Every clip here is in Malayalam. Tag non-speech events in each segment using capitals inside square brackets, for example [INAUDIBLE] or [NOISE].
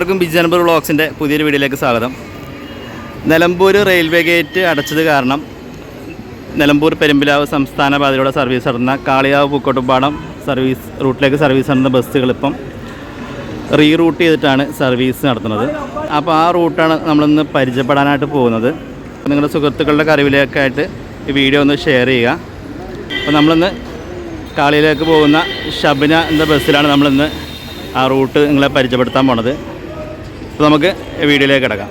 എല്ലാവർക്കും ബിജനബർ വ്ളോഗ്സിന്റെ പുതിയൊരു വീഡിയോയിലേക്ക് സ്വാഗതം. നിലമ്പൂർ റെയിൽവേ ഗേറ്റ് അടച്ചത് കാരണം നിലമ്പൂർ പെരുമ്പിലാവ് സംസ്ഥാന പാതയിലൂടെ സർവീസ് നടന്ന കാളിയാവ് പൂക്കോട്ടുപാടം സർവീസ് റൂട്ടിലേക്ക് സർവീസ് നടന്ന ബസ്സുകൾ ഇപ്പം റീറൂട്ട് ചെയ്തിട്ടാണ് സർവീസ് നടത്തുന്നത്. അപ്പോൾ ആ റൂട്ടാണ് നമ്മളിന്ന് പരിചയപ്പെടാനായിട്ട് പോകുന്നത്. നിങ്ങളുടെ സുഹൃത്തുക്കളുടെ അറിവിലേക്കായിട്ട് ഈ വീഡിയോ ഒന്ന് ഷെയർ ചെയ്യുക. അപ്പോൾ നമ്മളിന്ന് കാളിയിലേക്ക് പോകുന്ന ഷബിന എന്ന ബസ്സിലാണ് നമ്മളിന്ന് ആ റൂട്ട് നിങ്ങളെ പരിചയപ്പെടുത്താൻ പോണത്. അപ്പോൾ നമുക്ക് വീഡിയോയിലേക്ക് കിടക്കാം.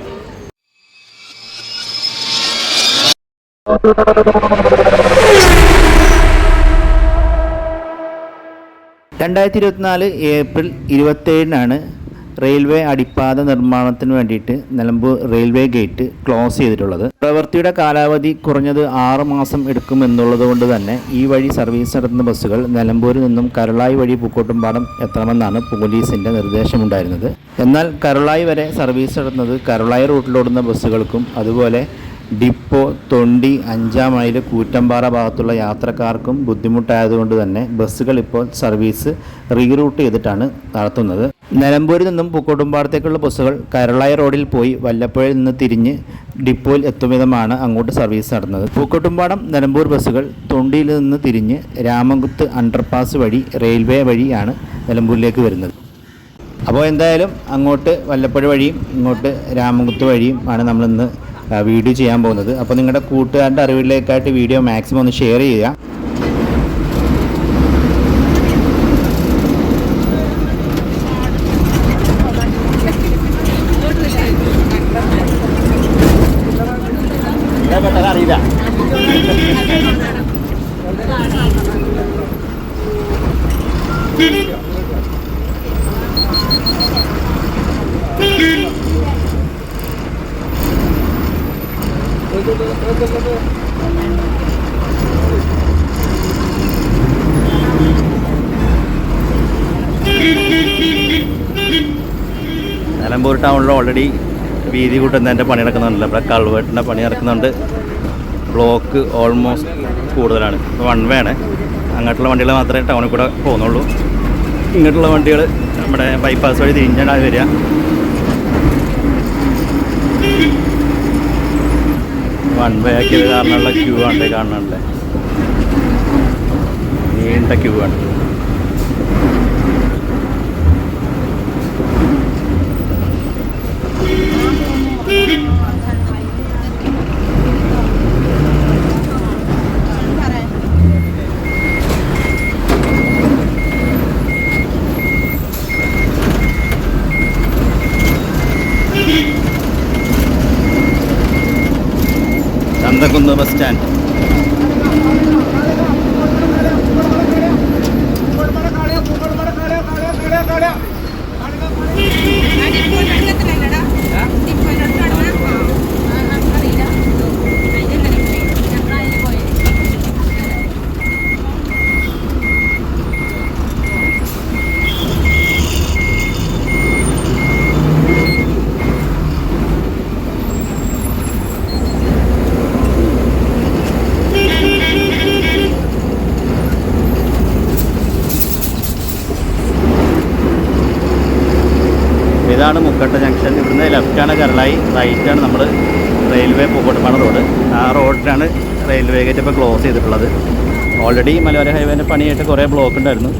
രണ്ടായിരത്തി ഇരുപത്തിനാല് ഏപ്രിൽ ഇരുപത്തേഴിനാണ് റെയിൽവേ അടിപ്പാത നിർമ്മാണത്തിന് വേണ്ടിയിട്ട് നിലമ്പൂർ റെയിൽവേ ഗേറ്റ് ക്ലോസ് ചെയ്തിട്ടുള്ളത്. പ്രവൃത്തിയുടെ കാലാവധി കുറഞ്ഞത് ആറ് മാസം എടുക്കും എന്നുള്ളതുകൊണ്ട് തന്നെ ഈ വഴി സർവീസ് നടത്തുന്ന ബസ്സുകൾ നിലമ്പൂരിൽ നിന്നും കരളായി വഴി പൂക്കോട്ടുംപാടം എത്തണമെന്നാണ് പോലീസിന്റെ നിർദ്ദേശമുണ്ടായിരുന്നത്. എന്നാൽ കരളായി വരെ സർവീസ് നടത്തുന്നത് കരുളായി റൂട്ടിലോടുന്ന ബസ്സുകൾക്കും അതുപോലെ ഡിപ്പോ തൊണ്ടി അഞ്ചാം മൈൽ കൂറ്റമ്പാറ ഭാഗത്തുള്ള യാത്രക്കാർക്കും ബുദ്ധിമുട്ടായതുകൊണ്ട് തന്നെ ബസ്സുകൾ ഇപ്പോൾ സർവീസ് റീറൂട്ട് ചെയ്തിട്ടാണ് നടത്തുന്നത്. നിലമ്പൂരിൽ നിന്നും പൂക്കോട്ടുംപാടത്തേക്കുള്ള ബസ്സുകൾ കരളായ റോഡിൽ പോയി വല്ലപ്പുഴയിൽ നിന്ന് തിരിഞ്ഞ് ഡിപ്പോയിൽ എത്തും വിധമാണ് അങ്ങോട്ട് സർവീസ് നടത്തുന്നത് പൂക്കോട്ടുംപാടം നിലമ്പൂർ ബസ്സുകൾ തൊണ്ടിയിൽ നിന്ന് തിരിഞ്ഞ് രാമംകുത്ത് അണ്ടർപാസ് വഴി റെയിൽവേ വഴിയാണ് നിലമ്പൂരിലേക്ക് വരുന്നത്. അപ്പോൾ എന്തായാലും അങ്ങോട്ട് വല്ലപ്പുഴ വഴിയും ഇങ്ങോട്ട് രാമംകുത്ത് വഴിയും ആണ് നമ്മളിന്ന് വീഡിയോ ചെയ്യാൻ പോകുന്നത്. അപ്പോൾ നിങ്ങളുടെ കൂട്ടുകാരുടെ അറിവിലേക്കായിട്ട് വീഡിയോ മാക്സിമം ഒന്ന് ഷെയർ ചെയ്യുക അറിയില്ല നിലമ്പൂർ ടൗണിൽ ഓൾറെഡി വീതി കൂട്ടുന്നതിന്റെ പണി നടക്കുന്നുണ്ടല്ലോ. ഇവിടെ കൾവേട്ടിന്റെ പണി നടക്കുന്നുണ്ട്. ബ്ലോക്ക് ഓൾമോസ്റ്റ് കൂടുതലാണ്. വൺ വേ ആണ്. അങ്ങോട്ടുള്ള വണ്ടികൾ മാത്രമേ ടൗണിൽ കൂടെ പോകുന്നുള്ളൂ. ഇങ്ങോട്ടുള്ള വണ്ടികൾ നമ്മുടെ ബൈപ്പാസ് വഴി തിരിഞ്ഞാണ് വരിക. വൺ വേ ആക്കിയത് കാരണമുള്ള ക്യൂ ആണ് കാണാനുള്ളത് നീണ്ട ക്യൂ ആണ്. ചന്തക്കുന്ന് ബസ് സ്റ്റാൻഡ് ഇതാണ് മുക്കട്ട ജംഗ്ഷൻ ഇവിടുന്ന് ലെഫ്റ്റാണ് കരളായി റൈറ്റാണ് നമ്മൾ റെയിൽവേ പൂക്കോട്ടുപാട റോഡ്. ആ റോഡിലാണ് റെയിൽവേ ഗേറ്റ് ഇപ്പോൾ ക്ലോസ് ചെയ്തിട്ടുള്ളത്. ഓൾറെഡി മലയോര ഹൈവേന്റെ പണിയായിട്ട് കുറേ ബ്ലോക്ക് ഉണ്ടായിരുന്നു.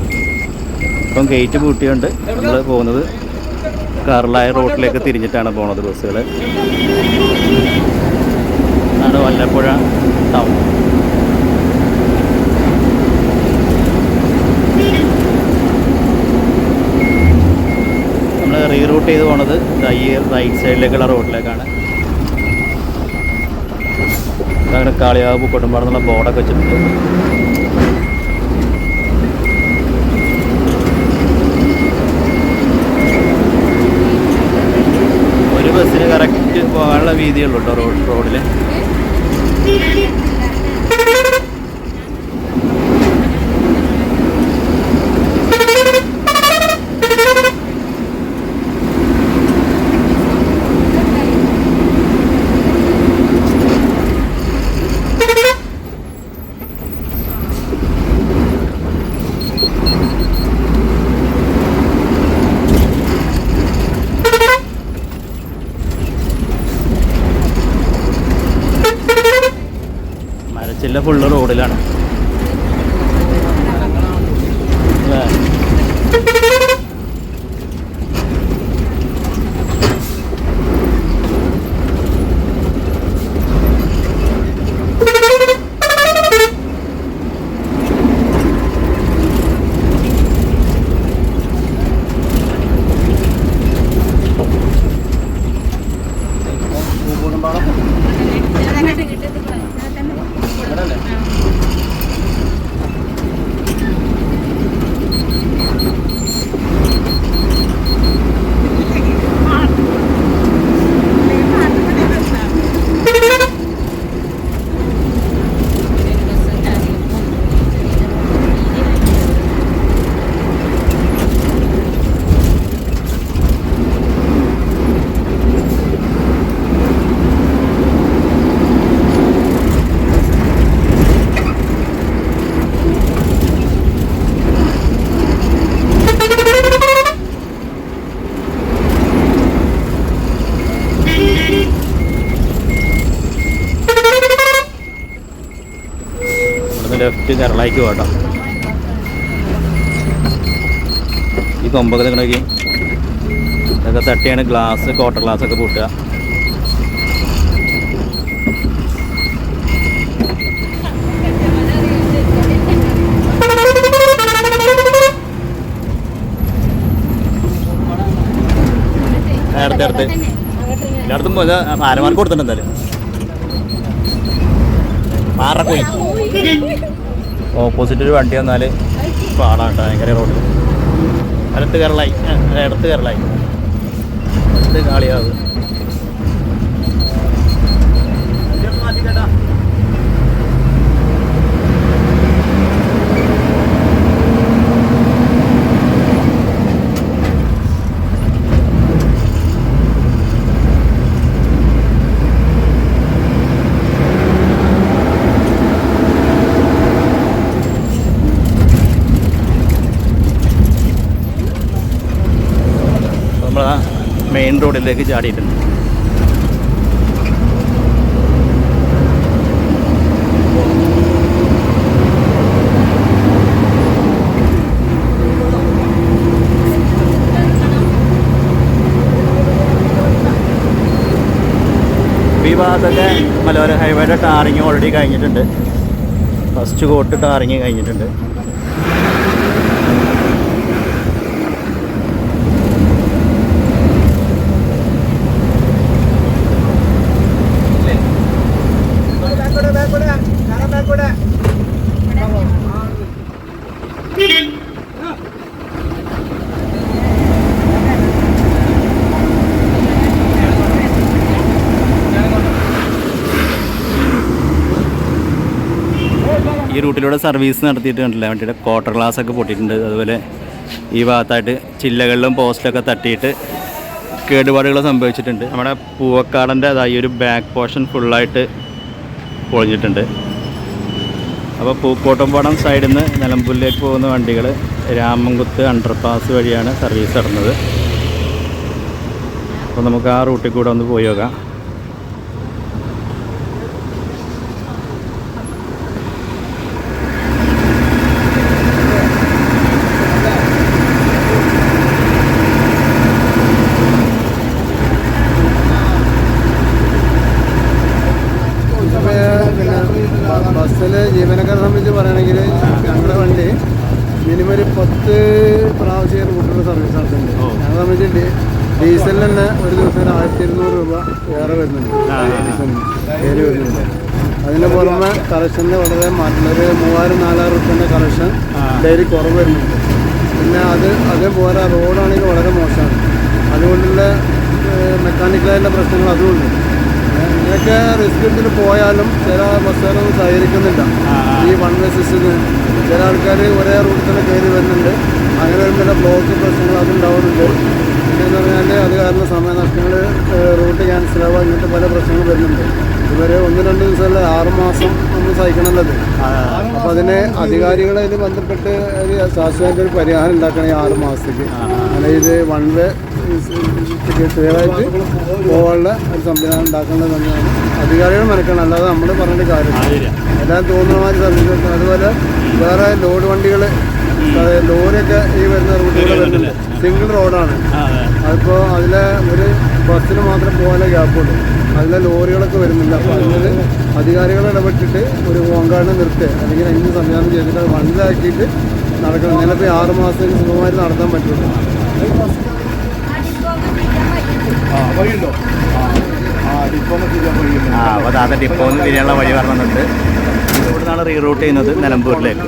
ഇപ്പം ഗേറ്റ് പൂട്ടിയുണ്ട് നമ്മൾ പോകുന്നത് കാറിലായ റോഡിലേക്ക് തിരിഞ്ഞിട്ടാണ് പോകുന്നത് ബസ്സുകൾ ആണ് വല്ലപ്പുഴ ടൗൺ നമ്മൾ റീറൂട്ട് ചെയ്ത് പോണത് ഈ റൈറ്റ് സൈഡിലേക്കുള്ള റോഡിലേക്കാണ് അങ്ങനെ കാളിയാവ് പൂക്കോട്ടുംപാട് എന്നുള്ള ബോർഡൊക്കെ വെച്ചിട്ടുണ്ട്. ഒരു ബസ്സിന് കറക്റ്റ് പോകാനുള്ള വീതിയുള്ളൂ കേട്ടോ റോഡ് റോഡിൽ ഫുള്ള് റോഡിലാണ് അല്ലേ? ലെഫ്റ്റ് കേരളയ്ക്ക് പോട്ടോ ഈ കൊമ്പൊക്കെ നിൽക്കണമെങ്കിൽ ഇതൊക്കെ തട്ടിയാണ് ഗ്ലാസ് കോട്ടർ ഗ്ലാസ് ഒക്കെ പൂട്ടുക. ആരമാർക്ക് കൊടുത്തിട്ടുണ്ട് എന്തായാലും. പാറക്കോയി [LAUGHS] ഓപ്പോസിറ്റ് ഒരു വണ്ടി വന്നാൽ പാടാണ് ഭയങ്കര റോഡ് അടുത്ത് കേരളായി അടുത്ത് കേരളായി അടുത്ത് കാളിയാവ്. നമ്മൾ മെയിൻ റോഡിലേക്ക് ചാടിയിട്ടുണ്ട്. ഭാഗത്തൊക്കെ മലയോര ഹൈവേയുടെ ടാറിങ് ഓൾറെഡി കഴിഞ്ഞിട്ടുണ്ട്. ഫസ്റ്റ് കോട്ട് ടാറിങ് കഴിഞ്ഞിട്ടുണ്ട്. ഈ റൂട്ടിലൂടെ സർവീസ് നടത്തിയിട്ട് കണ്ടില്ല? വണ്ടിയുടെ ക്വാർട്ടർ ഗ്ലാസ് ഒക്കെ പൊട്ടിയിട്ടുണ്ട്. അതുപോലെ ഈ ഭാഗത്തായിട്ട് ചില്ലകളിലും പോസ്റ്റിലൊക്കെ തട്ടിയിട്ട് കേടുപാടുകൾ സംഭവിച്ചിട്ടുണ്ട്. നമ്മുടെ പൂവക്കാടന്റെ അതായി ഒരു ബാക്ക് പോർഷൻ ഫുള്ളായിട്ട് പൊളിഞ്ഞിട്ടുണ്ട്. അപ്പോൾ പൂക്കോട്ടമ്പാടം സൈഡിൽ നിന്ന് നിലമ്പൂരിലേക്ക് പോകുന്ന വണ്ടികൾ രാമൻകുത്ത് അണ്ടർപാസ് വഴിയാണ് സർവീസ് നടന്നത്. അപ്പോൾ നമുക്ക് ആ റൂട്ടിൽ കൂടെ ഒന്ന് പോയി നോക്കാം ബസ്സിൽ ജീവനക്കാരെ സംബന്ധിച്ച് പറയുകയാണെങ്കിൽ ഞങ്ങളുടെ വണ്ടി മിനിമം ഒരു പത്ത് പ്രാവശ്യം റൂട്ടിൽ സർവീസ് നടത്തുന്നുണ്ട് ഓ. ഞങ്ങളെ സംബന്ധിച്ച് ഡീസലിന് തന്നെ ഒരു ദിവസം ഒരു ആയിരത്തി ഇരുന്നൂറ് രൂപ വേറെ വരുന്നുണ്ട് ആ, ആ. ഡീസലിന് കയറി വരുന്നുണ്ട് അതിന് കളക്ഷന്റെ വളരെ മാറ്റം. ഒരു മൂവായിരം നാലായിരം റുപ്യന്റെ കളക്ഷൻ ഡെയിലി കുറവ് വരുന്നുണ്ട്. പിന്നെ അത് അതേപോലെ റോഡാണെങ്കിൽ വളരെ മോശമാണ്. അതുകൊണ്ടുള്ള മെക്കാനിക്കലായിട്ടുള്ള പ്രശ്നങ്ങൾ അതുമുണ്ട് ഏഹ് ഇങ്ങനെയൊക്കെ റിസ്ക് എടുത്തിട്ട് പോയാലും ചില ബസ്സുകാരൊന്നും സഹകരിക്കുന്നില്ല. ഈ വൺ വേ സിസ്റ്റത്തിന് ചില ആൾക്കാർ ഒരേ റൂട്ടിൽ തന്നെ കയറി വരുന്നുണ്ട്. അങ്ങനെ വരുമ്പോൾ ബ്ലോക്ക് പ്രശ്നങ്ങൾ അതുണ്ടാവുന്നുണ്ട് പിന്നെന്ന് പറഞ്ഞാൽ അത് കാരണം സമയനഷ്ടങ്ങൾ റൂട്ട് ക്യാൻസലാവുക ഇങ്ങനത്തെ പല പ്രശ്നങ്ങൾ വരുന്നുണ്ട്. ഇതുവരെ ഒന്ന് രണ്ട് ദിവസമല്ല ആറുമാസം നമ്മൾ സഹിക്കണമല്ലത്. അപ്പോൾ അതിന് അധികാരികളായിട്ട് ബന്ധപ്പെട്ട് ഒരു ശാശ്വതമായിട്ട് ഒരു പരിഹാരം ഉണ്ടാക്കണം ഈ ആറ് മാസത്തേക്ക്. അങ്ങനെ ഇത് വൺ വേ ക്ലിയറായിട്ട് പോകാനുള്ള ഒരു സംവിധാനം ഉണ്ടാക്കേണ്ടത് തന്നെയാണ്. അധികാരികൾ മനക്കണം അല്ലാതെ നമ്മൾ പറഞ്ഞിട്ട് കാര്യമില്ല. എല്ലാം തോന്നുന്ന മാതിരി സർവീസ് അതുപോലെ വേറെ ലോഡ് വണ്ടികൾ ലോറിയൊക്കെ ഈ വരുന്ന റൂട്ടുകൾ വരുന്നുണ്ട്. സിംഗിൾ റോഡാണ്. അതിപ്പോൾ അതിലെ ഒരു ബസ്സിന് മാത്രം പോകാനേ ഗ്യാപ്പുണ്ട് അതിലെ ലോറികളൊക്കെ വരുന്നില്ല. അപ്പോൾ അതിന് അധികാരികൾ ഇടപെട്ടിട്ട് ഒരു ഓങ്കാടിനെ നിർത്തുക. അല്ലെങ്കിൽ അതിന് സംവിധാനം ചെയ്തിട്ട് അത് മനസ്സിലാക്കിയിട്ട് നടക്കണം. നിലപ്പോൾ ആറ് മാസത്തിന് സുഖമായിട്ട് നടത്താൻ പറ്റുള്ളൂ. ആ വഴിയുണ്ട്? ആ അപ്പോൾ ഡിപ്പോന്ന് തിരിയാനുള്ള വഴി പറഞ്ഞിട്ടുണ്ട്. ഇവിടുന്നാണ് റീറൂട്ട് ചെയ്യുന്നത് നിലമ്പൂരിലേക്ക്.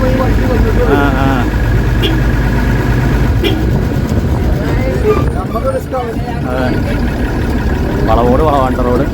പോയി വണ്ടി വന്നിട്ടുള്ളൂ ആ വളവോട് വളവാണ്ട റോഡ്.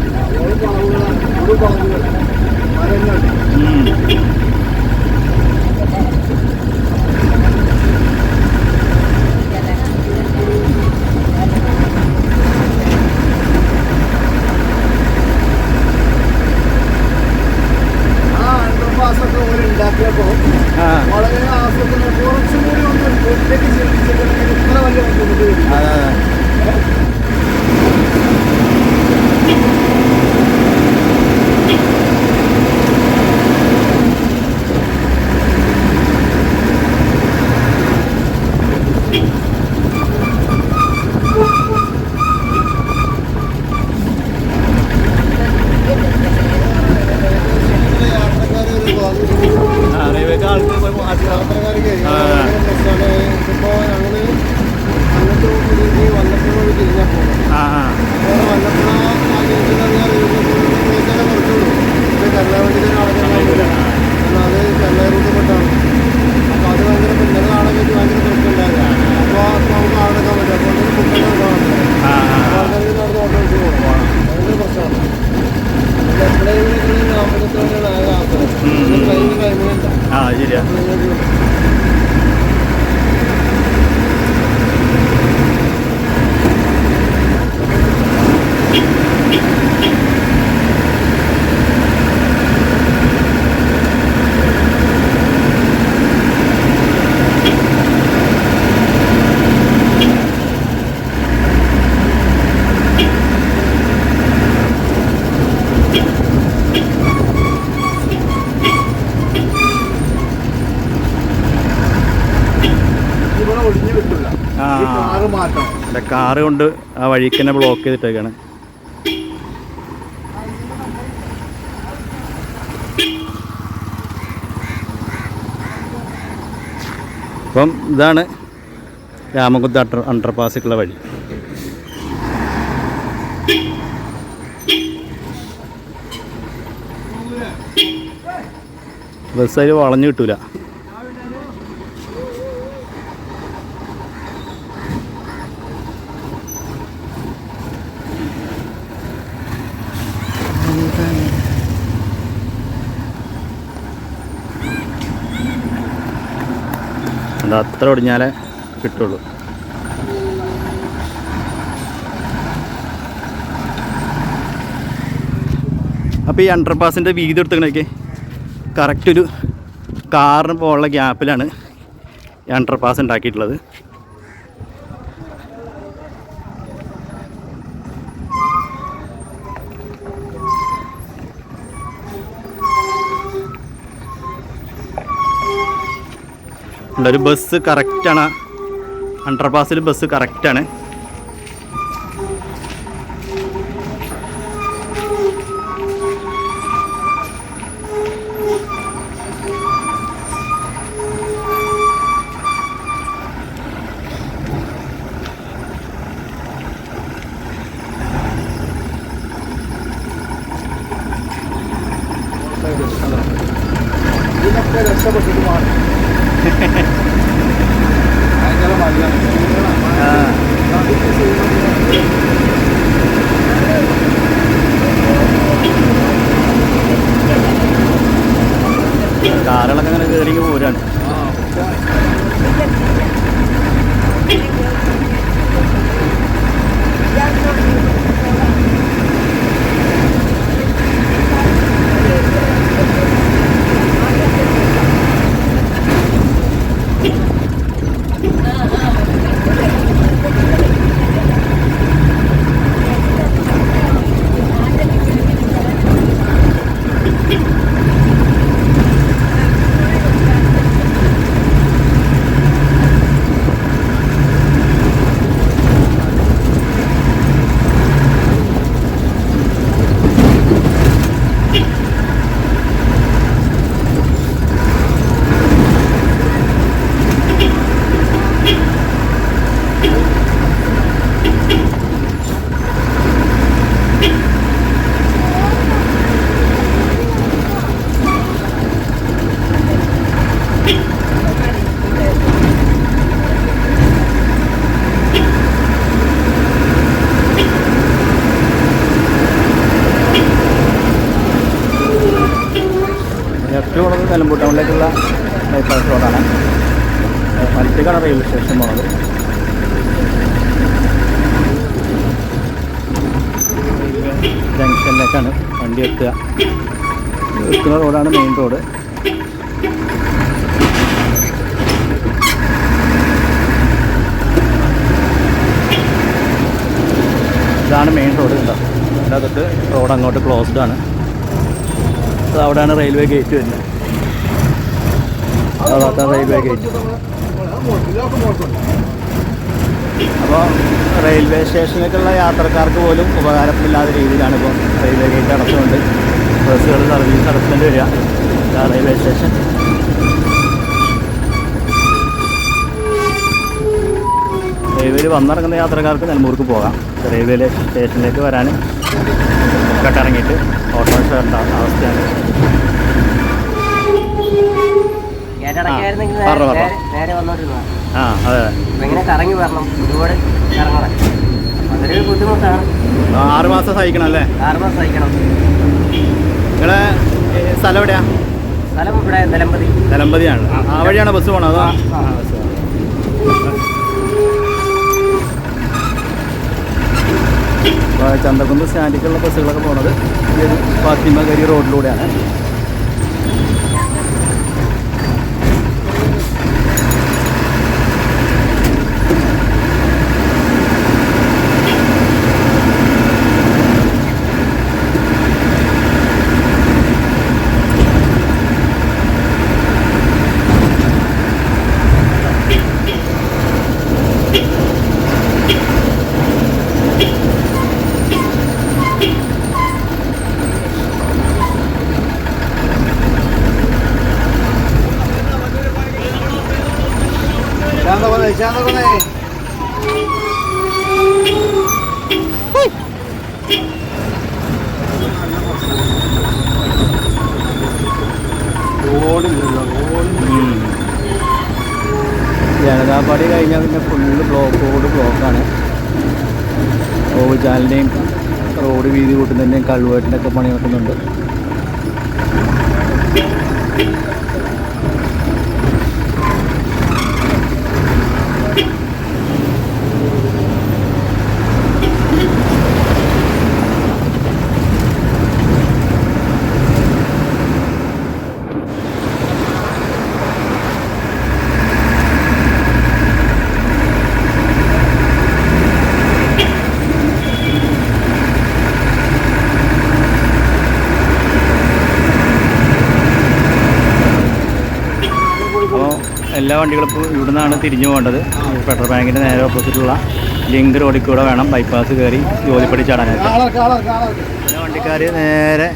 അല്ല കാറ് കൊണ്ട് ആ വഴിക്ക് തന്നെ ബ്ലോക്ക് ചെയ്തിട്ടേക്കാണ്. അപ്പം ഇതാണ് രാമകുത്ത് അണ്ടർ അണ്ടർപാസിക്കുള്ള വഴി. ബസ് അതിൽ വളഞ്ഞു കിട്ടൂല. അത് അത്ര ഒടിഞ്ഞാലേ കിട്ടുള്ളൂ. അപ്പോൾ ഈ അണ്ടർപാസിന്റെ വീതി എടുത്തുക്കണൊക്കെ കറക്റ്റ് ഒരു കാറിന് പോകാനുള്ള ഗ്യാപ്പിലാണ് ഈ അണ്ടർപാസ് ഉണ്ടാക്കിയിട്ടുള്ളത്. ഉള്ളൊരു ബസ് കറക്റ്റാണ് അണ്ടർപാസിൽ ബസ് കറക്റ്റാണ് ഇതാണ് മെയിൻ റോഡ് ഉണ്ടാവും അതിന്റെ അകത്ത് റോഡ് അങ്ങോട്ട് ക്ലോസ്ഡ് ആണ്. അത് അവിടെയാണ് റെയിൽവേ ഗേറ്റ് വരുന്നത്. അതാണ് റെയിൽവേ ഗേറ്റ് അപ്പോൾ റെയിൽവേ സ്റ്റേഷനിലേക്കുള്ള യാത്രക്കാർക്ക് പോലും ഉപകാരമില്ലാത്ത രീതിയിലാണ് ഇപ്പോൾ റെയിൽവേ ഗേറ്റ് അടച്ചുകൊണ്ട് ബസ്സുകൾ സർവീസ് നടത്തേണ്ടി വരിക. റെയിൽവേ സ്റ്റേഷൻ റെയിൽവേയിൽ വന്നിറങ്ങുന്ന യാത്രക്കാർക്ക് നെൽമൂർക്ക് പോകാം. റെയിൽവേ സ്റ്റേഷനിലേക്ക് വരാൻ കട്ടിറങ്ങിയിട്ട് ഓട്ടോറിക്ഷ ഉണ്ടാകുന്ന അവസ്ഥയാണ്. ആ, അതെ. കറങ്ങി വരണം. ഒരുപാട് ഇറങ്ങണം അതൊരു ബുദ്ധിമുട്ടാണ്. ആറ് മാസം സഹിക്കണം അല്ലേ? ആറ് മാസം സഹിക്കണം. നിങ്ങളെ സ്ഥലം എവിടെയാ? സ്ഥലം ഇവിടെ നിലമ്പതി. നിലമ്പതിയാണ്. ആ വഴിയാണ് ബസ് പോണോ അതോ? ബസ് പോകണം. അപ്പോൾ ചന്തക്കുന്ന് സ്റ്റാൻഡിലേക്കുള്ള ബസ്സുകളൊക്കെ പോകുന്നത് ഈ ഒരു ഫാത്തിമഗരി റോഡിലൂടെയാണ് ശാന്തകൊന്നേ ശാന്തകൊന്നേ ഓടില്ല ഓടി ഉം. ജനതാപാടി കഴിഞ്ഞാൽ പിന്നെ ഫുള്ള് ബ്ലോക്ക് റോഡ് ബ്ലോക്കാണ് ഓവുചാലിന്റെയും റോഡ് വീതി കൾവേട്ടിന്റെ ഒക്കെ പണി നടക്കുന്നുണ്ട് എല്ലാ വണ്ടികളും ഇപ്പോൾ ഇവിടെ നിന്നാണ് തിരിഞ്ഞു പോകേണ്ടത്. ഫെഡറൽ ബാങ്കിന്റെ നേരെ ഓപ്പോസിറ്റുള്ള ലിങ്ക് റോഡിൽ കൂടെ വേണം ബൈപ്പാസ് കയറി ജോലിപ്പടി ചാടാനായിട്ട് പിന്നെ വണ്ടിക്കാർ നേരെ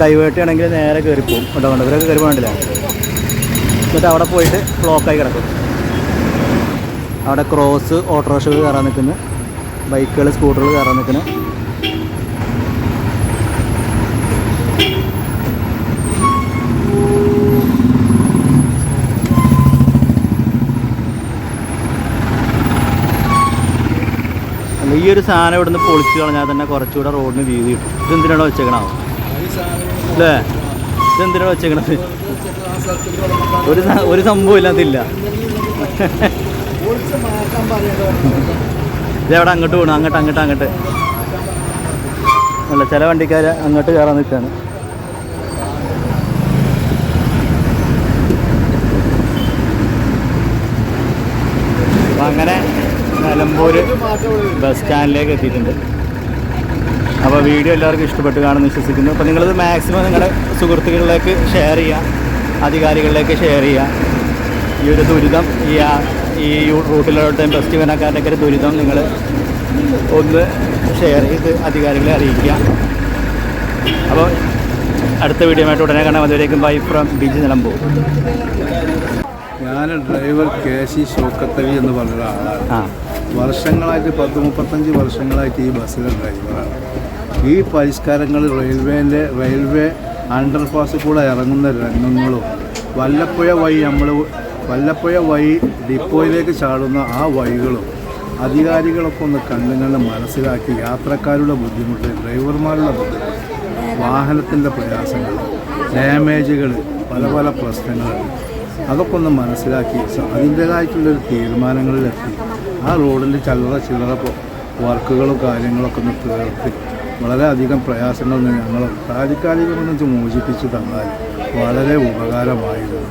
ഡൈവേർട്ട് ചെയ്യണമെങ്കിൽ നേരെ കയറി പോകും കൊണ്ടവരൊക്കെ കയറി പോകണ്ടില്ല? എന്നിട്ട് അവിടെ പോയിട്ട് ബ്ലോക്കായി കിടക്കും. അവിടെ ക്രോസ് ഓട്ടോറിക്ഷകൾ കയറാൻ നിൽക്കുന്നു. ബൈക്കുകൾ സ്കൂട്ടറുകൾ കയറാൻ നിൽക്കുന്നു. ഈ ഒരു സാധനം ഇവിടുന്ന് പൊളിച്ച് കളഞ്ഞാൽ തന്നെ കുറച്ചുകൂടെ റോഡിന് വീതി കിട്ടും. ഇതെന്തിനാണ് വെച്ചേക്കണോ അല്ലേ ഇതെന്തിനാണ് വെച്ചേക്കണത്? ഒരു ഒരു സംഭവം ഇല്ലാത്തില്ല ഇതെവിടെ അങ്ങോട്ട് പോകണം അങ്ങോട്ട് അങ്ങോട്ട് അങ്ങോട്ട്. അല്ല ചില വണ്ടിക്കാർ അങ്ങോട്ട് കയറാൻ നിൽക്കുകയാണ് അങ്ങനെ നിലമ്പൂർ ബസ് സ്റ്റാൻഡിലേക്ക് എത്തിയിട്ടുണ്ട്. അപ്പോൾ വീഡിയോ എല്ലാവർക്കും ഇഷ്ടപ്പെട്ട് കാണുമെന്ന് വിശ്വസിക്കുന്നു. അപ്പോൾ നിങ്ങളിത് മാക്സിമം നിങ്ങളുടെ സുഹൃത്തുക്കളിലേക്ക് ഷെയർ ചെയ്യുക അധികാരികളിലേക്ക് ഷെയർ ചെയ്യുക. ഈ ഒരു ദുരിതം ഈ ആ- ഈ റൂട്ടിലോട്ട് ബസ് ജീവനക്കാരുടെയൊക്കെ ഒരു ദുരിതം നിങ്ങൾ ഒന്ന് ഷെയർ ചെയ്ത് അധികാരികളെ അറിയിക്കുക. അപ്പോൾ അടുത്ത വീഡിയോ ആയിട്ട് ഉടനെ കാണാം. അതുവരേക്കും ബൈ ഫ്രം ബീച്ച് നിലമ്പൂർ. ഞാൻ ഡ്രൈവർ കെ സി ഷോക്കത്തവി എന്ന് പറഞ്ഞ ആളാണ് ആ. വർഷങ്ങളായിട്ട് പത്ത് മുപ്പത്തഞ്ച് വർഷങ്ങളായിട്ട് ഈ ബസ്സിലെ ഡ്രൈവറാണ്. ഈ പരിഷ്കാരങ്ങൾ റെയിൽവേന്റെ റെയിൽവേ അണ്ടർപാസ് കൂടെ ഇറങ്ങുന്ന രംഗങ്ങളും വല്ലപ്പുഴ വഴി നമ്മൾ വല്ലപ്പുഴ വഴി ഡിപ്പോയിലേക്ക് ചാടുന്ന ആ വഴികളും അധികാരികളൊക്കെ ഒന്ന് കണ്ടുകൊണ്ട് മനസ്സിലാക്കി യാത്രക്കാരുടെ ബുദ്ധിമുട്ട് ഡ്രൈവർമാരുടെ ബുദ്ധിമുട്ട് വാഹനത്തിന്റെ പ്രയാസങ്ങൾ ഡാമേജുകൾ പല പല പ്രശ്നങ്ങളുണ്ട് അതൊക്കെ ഒന്ന് മനസ്സിലാക്കി അതിന്റേതായിട്ടുള്ളൊരു തീരുമാനങ്ങളിലെത്തി. ആ റോഡിൽ ചില്ലറ ചില്ലറ വർക്കുകളും കാര്യങ്ങളൊക്കെ ഒന്ന് തീർത്ത്. വളരെയധികം പ്രയാസങ്ങളിൽ നിന്ന് ഞങ്ങൾ താൽക്കാലികമെന്ന് മോചിപ്പിച്ച് തന്നാൽ വളരെ ഉപകാരമായിരുന്നു.